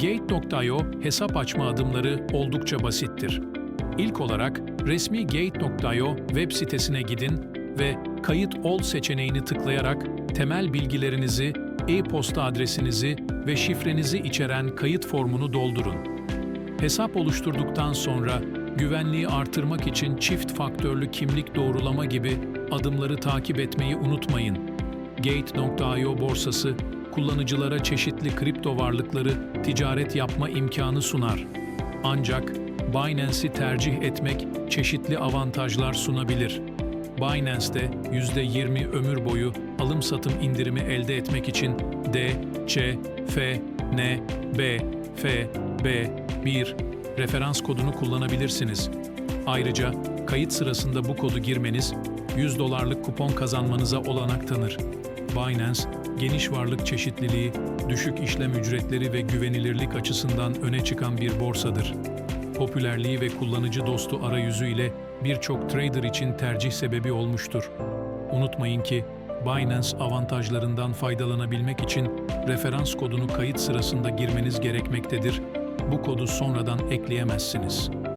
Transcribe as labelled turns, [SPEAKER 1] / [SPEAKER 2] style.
[SPEAKER 1] Gate.io hesap açma adımları oldukça basittir. İlk olarak resmi Gate.io web sitesine gidin ve Kayıt ol seçeneğini tıklayarak temel bilgilerinizi, e-posta adresinizi ve şifrenizi içeren kayıt formunu doldurun. Hesap oluşturduktan sonra güvenliği artırmak için çift faktörlü kimlik doğrulama gibi adımları takip etmeyi unutmayın. Gate.io borsası kullanıcılara çeşitli kripto varlıkları ticaret yapma imkanı sunar. Ancak Binance'i tercih etmek çeşitli avantajlar sunabilir. Binance'de %20 ömür boyu alım-satım indirimi elde etmek için D, C, F, N, B, F, B, 1 referans kodunu kullanabilirsiniz. Ayrıca kayıt sırasında bu kodu girmeniz 100 dolarlık kupon kazanmanıza olanak tanır. Binance, geniş varlık çeşitliliği, düşük işlem ücretleri ve güvenilirlik açısından öne çıkan bir borsadır. Popülerliği ve kullanıcı dostu arayüzü ile birçok trader için tercih sebebi olmuştur. Unutmayın ki Binance avantajlarından faydalanabilmek için referans kodunu kayıt sırasında girmeniz gerekmektedir. Bu kodu sonradan ekleyemezsiniz.